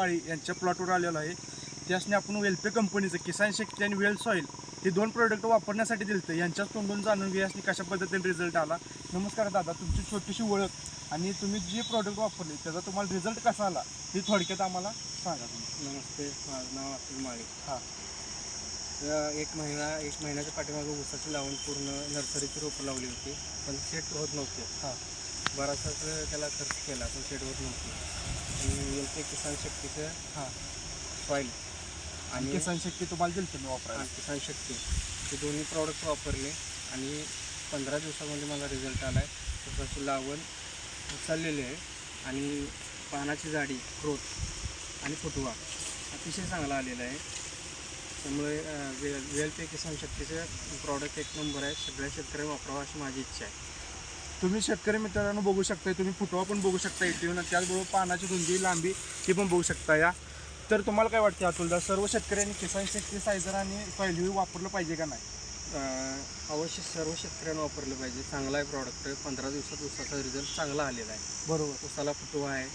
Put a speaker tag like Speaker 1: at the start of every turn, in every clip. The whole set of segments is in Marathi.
Speaker 1: माळी यांच्या प्लॉटवर आलेलो आहे. त्यासने आपण वेलपे कंपनीचं किसान शक्ती आणि वेल सॉईल हे दोन प्रोडक्ट वापरण्यासाठी दिलं यांच्याच तोंडून जाणून यासनी कशा पद्धतीने रिझल्ट आला. नमस्कार दादा तुमची छोटीशी ओळख आणि तुम्ही जे प्रोडक्ट वापरले त्याचा तुम्हाला रिझल्ट कसा आला हे थोडक्यात आम्हाला सांगा तुम्ही.
Speaker 2: नमस्ते माझं नाव अतुल माळी.
Speaker 1: हां.
Speaker 2: तर एक महिना एक महिन्याच्या पाठीमागे ऊसाची लावून पूर्ण नर्सरीची रोपं लावली होती पण सेट होत नव्हते.
Speaker 1: हां.
Speaker 2: बराचसाच त्याला खर्च केला पण सेट होत नव्हती. आणि एल के किसान शक्तीचं
Speaker 1: हां
Speaker 2: सॉईल आणि
Speaker 1: किसान शक्ती तुम्हाला दिलं तुम्ही
Speaker 2: आणि किसान शक्ती हे दोन्ही प्रॉडक्ट वापरले आणि पंधरा दिवसामध्ये मला रिझल्ट आला आहे ऊसाची लागवड उचललेली आहे आणि पानाची जाडी ग्रोथ आणि फुटवा अतिशय चांगला आलेला आहे. त्यामुळे वेल पे किसान शक्तीचं प्रॉडक्ट एक नंबर आहे. सगळ्या शेतकऱ्यांनी वापरावं अशी माझी इच्छा आहे.
Speaker 1: तुम्ही शेतकरी मित्रांनो बघू शकताय तुम्ही फुटवा पण बघू शकता इथे आणि त्याचबरोबर पानाची रुंदी लांबी ती पण बघू शकता या. तर तुम्हाला काय वाटते अतुलदा सर्व शेतकऱ्यांनी किसान शक्ती सायझर आणि पहिली वापरलं पाहिजे का नाही?
Speaker 2: अवश्य सर्व शेतकऱ्यांना वापरलं पाहिजे. चांगला आहे प्रॉडक्ट पंधरा दिवसात ऊसाचा रिझल्ट चांगला आलेला आहे.
Speaker 1: बरोबर.
Speaker 2: ऊसाला फुटवा आहे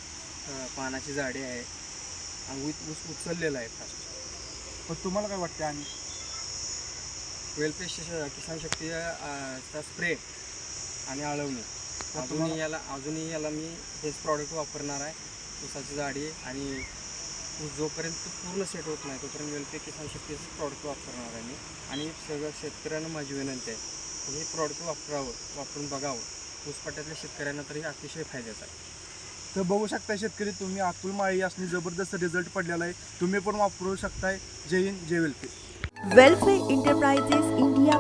Speaker 2: पानाची जाडी आहे आणि ऊस ऊस उचललेला आहे फास्ट
Speaker 1: पण तुम्हाला काय वाटते आणि?
Speaker 2: वेलपेश किसान शक्ती स्प्रे आणि आळवणी.
Speaker 1: तर
Speaker 2: अजूनही याला अजूनही याला मी हेच प्रॉडक्ट वापरणार आहे. ऊसाची जाडी आणि ऊस जोपर्यंत पूर्ण सेट होत नाही तोपर्यंत वेलपे किसान शक्तीचं प्रॉडक्ट वापरणार आहे मी. आणि सगळं शेतकऱ्यांना माझी विनंती आहे की हे प्रॉडक्ट वापरावं वापरून बघावं. ऊसपाट्यातल्या शेतकऱ्यांना तरी अतिशय फायद्याचं आहे.
Speaker 1: तर बघू शकता शेतकरी तुम्ही अतुल माळी असणे जबरदस्त रिझल्ट पडलेला आहे. तुम्ही पण वापरू शकताय. जय हिंद जय वेलपे
Speaker 3: welfare enterprises India